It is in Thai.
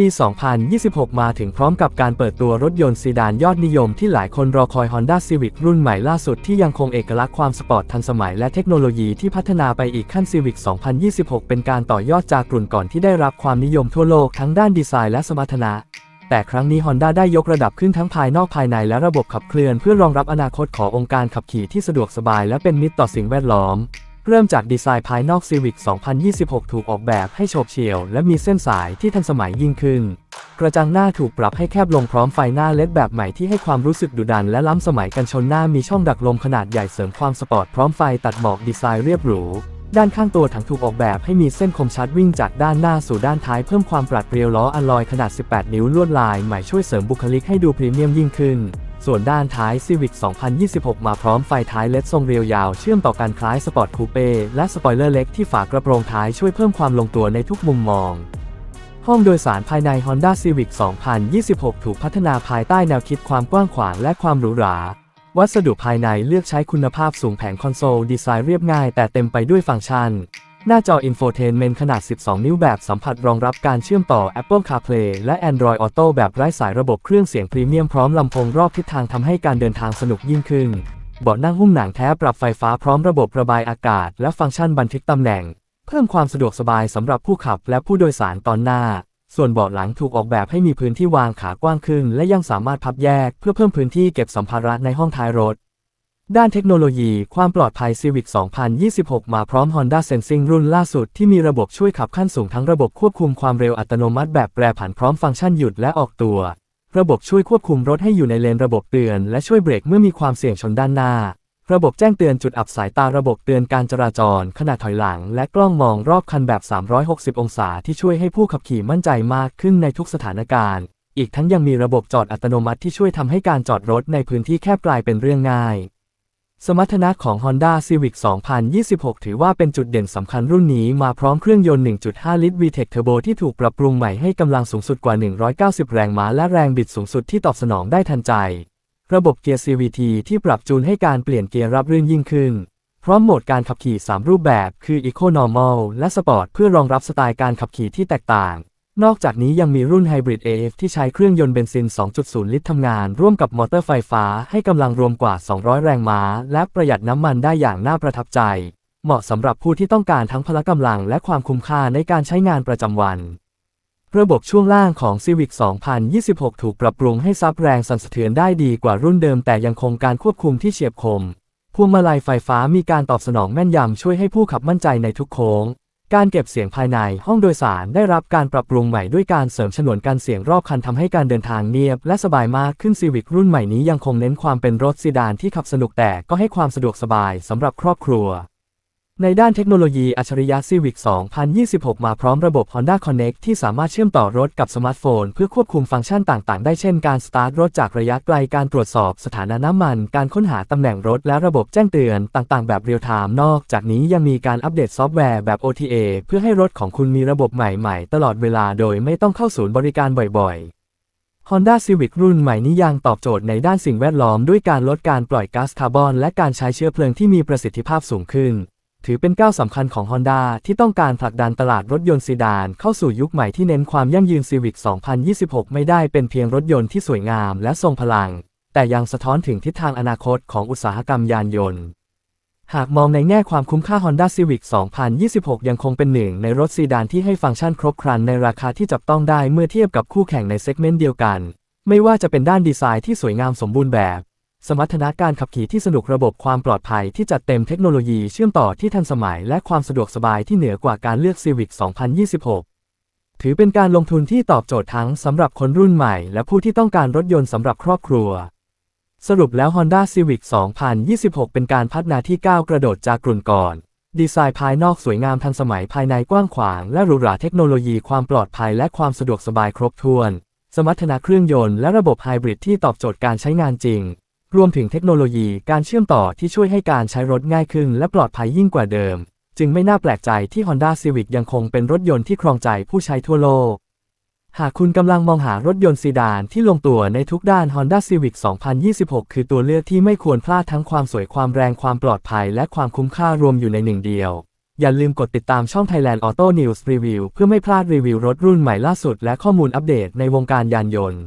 ปี 2026 มาถึงพร้อมกับการเปิดตัวรถยนต์ซีดานยอดนิยมที่หลายคนรอคอย Honda Civic รุ่นใหม่ล่าสุดที่ยังคงเอกลักษณ์ความสปอร์ตทันสมัยและเทคโนโลยีที่พัฒนาไปอีกขั้น Civic 2026 เป็นการต่อยอดจากกลุ่นก่อนที่ได้รับความนิยมทั่วโลกทั้งด้านดีไซน์และสมรรถนะแต่ครั้งนี้ Honda ได้ยกระดับขึ้นทั้งภายนอกภายในและระบบขับเคลื่อนเพื่อรองรับอนาคตขององค์การขับขี่ที่สะดวกสบายและเป็นมิตรต่อสิ่งแวดล้อม เริ่มจากดีไซน์ภายนอก Civic 2026 ถูกออกแบบให้โฉบเฉี่ยว และมีเส้นสายที่ทันสมัยยิ่งขึ้น กระจังหน้าถูกปรับให้แคบลงพร้อมไฟหน้าเลดแบบใหม่ที่ให้ความรู้สึกดุดันและล้ำสมัยกันชนหน้ามีช่องดักลมขนาดใหญ่เสริมความสปอร์ตพร้อมไฟตัดหมอกดีไซน์เรียบหรู ด้านข้างตัวถังถูกออกแบบให้มีเส้นคมชัดวิ่งจากด้านหน้าสู่ด้านท้ายเพิ่มความปราดเปรียวล้ออะลอยขนาด 18 นิ้วลวดลายใหม่ช่วยเสริมบุคลิกให้ดูพรีเมียมยิ่งขึ้น ส่วนด้านท้าย Civic 2026 มาพร้อมไฟท้ายเลดทรงเรียวยาวเชื่อมต่อกันคล้ายสปอร์ตคูเป้และสปอยเลอร์เล็กที่ฝากระโปรงท้ายช่วยเพิ่มความลงตัวในทุกมุมมอง ห้องโดยสารภายใน Honda Civic 2026 ถูกพัฒนาภายใต้แนวคิดความกว้างขวางและความหรูหรา วัสดุภายในเลือกใช้คุณภาพสูงแผงคอนโซลดีไซน์เรียบง่ายแต่เต็มไปด้วยฟังก์ชัน หน้าจอ Infotainment ขนาด 12 นิ้วแบบสัมผัสรองรับการเชื่อมต่อ Apple CarPlay และ Android Auto แบบไร้สายระบบเครื่องเสียงพรีเมียมพร้อมลำโพงรอบทิศทางทำให้การเดินทางสนุกยิ่งขึ้น เบาะนั่งหุ้มหนังแท้ปรับไฟฟ้าพร้อมระบบระบายอากาศ และฟังก์ชันบันทึกตำแหน่ง เพิ่มความสะดวกสบายสำหรับผู้ขับและผู้โดยสารตอนหน้า ส่วนเบาะหลังถูกออกแบบให้มีพื้นที่วางขากว้างขึ้น และยังสามารถพับแยก เพื่อเพิ่มพื้นที่เก็บสัมภาระในห้องท้ายรถ ด้านเทคโนโลยีความปลอดภัย Civic 2026 มาพร้อม Honda Sensing รุ่นล่าสุดที่มีระบบช่วยขับขั้นสูงทั้งระบบควบคุมความเร็วอัตโนมัติแบบแปรผันพร้อมฟังก์ชันหยุดและออกตัว ระบบช่วยควบคุมรถให้อยู่ในเลนระบบเตือน และช่วยเบรกเมื่อมีความเสี่ยงชนด้านหน้า ระบบแจ้งเตือนจุดอับสายตาระบบเตือนการจราจร ขณะถอยหลัง และกล้องมองรอบคันแบบ 360 องศาที่ช่วยให้ผู้ขับขี่มั่นใจมากขึ้นในทุกสถานการณ์ อีกทั้งยังมีระบบจอดอัตโนมัติที่ช่วยทำให้การจอดรถในพื้นที่แคบกลายเป็นเรื่องง่าย สมรรถนะของ Honda Civic 2026 ถือว่าเป็นจุดเด่นสำคัญรุ่นนี้มาพร้อมเครื่องยนต์ 1.5 ลิตร VTEC Turbo ที่ถูกปรับปรุงใหม่ให้กำลังสูงสุดกว่า 190 แรงม้าและแรงบิดสูงสุดที่ตอบสนองได้ทันใจ ระบบเกียร์ CVT ที่ปรับจูนให้การเปลี่ยนเกียร์รับรื่นยิ่งขึ้น พร้อมโหมดการขับขี่ 3 รูปแบบ คือ Eco Normal และ Sport เพื่อรองรับสไตล์การขับขี่ที่แตกต่าง นอกจากนี้ยังมีรุ่น Hybrid AF ที่ใช้เครื่องยนต์เบนซิน 2.0 ลิตรทำงาน ร่วมกับมอเตอร์ไฟฟ้าให้กำลังรวมกว่า 200 แรงม้า และประหยัดน้ำมันได้อย่างน่าประทับใจ เหมาะสำหรับผู้ที่ต้องการทั้งพละกำลังและความคุ้มค่าในการใช้งานประจำวัน ระบบช่วงล่างของ Civic 2026 ถูกปรับปรุงให้ซับแรงสั่นสะเทือนได้ดีกว่ารุ่นเดิม แต่ยังคงการควบคุมที่เฉียบคมพวงมาลัยไฟฟ้ามีการตอบสนองแม่นยำช่วยให้ผู้ขับมั่นใจในทุกโค้ง การเก็บเสียงภายในห้องโดยสารได้รับการปรับปรุงใหม่ด้วยการเสริมฉนวนกันเสียงรอบคันทำให้การเดินทางเนียบและสบายมากขึ้นซีวิกรุ่นใหม่นี้ยังคงเน้นความเป็นรถซีดานที่ขับสนุกแต่ก็ให้ความสะดวกสบายสำหรับครอบครัว ในด้านเทคโนโลยีอัจฉริยะ Civic 2026 มาพร้อมระบบ Honda Connect ที่สามารถเชื่อมต่อรถกับสมาร์ทโฟน เพื่อควบคุมฟังก์ชันต่างๆ ได้เช่นการสตาร์ทรถจากระยะไกลการตรวจสอบสถานะน้ำมัน การค้นหาตำแหน่งรถและระบบแจ้งเตือนต่างๆ แบบเรียลไทม์นอกจากนี้ยังมีการอัปเดตซอฟต์แวร์แบบ OTA เพื่อให้รถของคุณมีระบบใหม่ๆ ตลอดเวลาโดยไม่ต้องเข้าศูนย์บริการบ่อยๆ Honda Civic รุ่นใหม่นี้ยังตอบโจทย์ในด้านสิ่งแวดล้อมด้วยการลดการปล่อยก๊าซคาร์บอนและการใช้เชื้อเพลิงที่มีประสิทธิภาพสูงขึ้น ถือเป็นก้าวสำคัญของ Honda ที่ต้องการผลักดันตลาดรถยนต์ซีดาน เข้าสู่ยุคใหม่ที่เน้นความยั่งยืน Civic 2026 ไม่ได้เป็นเพียงรถยนต์ที่สวยงามและทรงพลัง แต่ยังสะท้อนถึงทิศทางอนาคตของอุตสาหกรรมยานยนต์ หากมองในแง่ความคุ้มค่า Honda Civic 2026 ยังคงเป็นหนึ่งในรถซีดานที่ให้ฟังก์ชันครบครันในราคาที่จับต้องได้เมื่อเทียบกับคู่แข่งในเซกเมนต์เดียวกัน ไม่ว่าจะเป็นด้านดีไซน์ที่สวยงามสมบูรณ์แบบ สมรรถนะการขับขี่ที่สนุกระบบความปลอดภัยที่จัดเต็มเทคโนโลยีเชื่อมต่อที่ทันสมัยและความสะดวกสบายที่เหนือกว่าการเลือก Civic 2026 ถือเป็นการลงทุนที่ตอบโจทย์ทั้งสำหรับคนรุ่นใหม่ และผู้ที่ต้องการรถยนต์สำหรับครอบครัว สรุปแล้ว Honda Civic 2026 เป็นการพัฒนาที่ก้าวกระโดดจากกลุ่นก่อน ดีไซน์ภายนอกสวยงามทันสมัยภายในกว้างขวาง และหรูหราเทคโนโลยีความปลอดภัยและความสะดวกสบายครบถ้วน สมรรถนะเครื่องยนต์และระบบไฮบริดที่ตอบโจทย์การใช้งานจริง รวมถึงเทคโนโลยีการเชื่อมต่อที่ช่วยให้การใช้รถง่ายขึ้นและปลอดภัยยิ่งกว่าเดิม จึงไม่น่าแปลกใจที่ Honda Civic ยังคงเป็นรถยนต์ที่ครองใจผู้ใช้ทั่วโลก หากคุณกำลังมองหารถยนต์ซีดานที่ลงตัวในทุกด้าน Honda Civic 2026 คือตัวเลือกที่ไม่ควรพลาดทั้งความสวยความแรงความปลอดภัยและความคุ้มค่ารวมอยู่ในหนึ่งเดียว อย่าลืมกดติดตามช่อง Thailand Auto News Review เพื่อไม่พลาดรีวิวรถรุ่นใหม่ล่าสุด และข้อมูลอัปเดตในวงการยานยนต์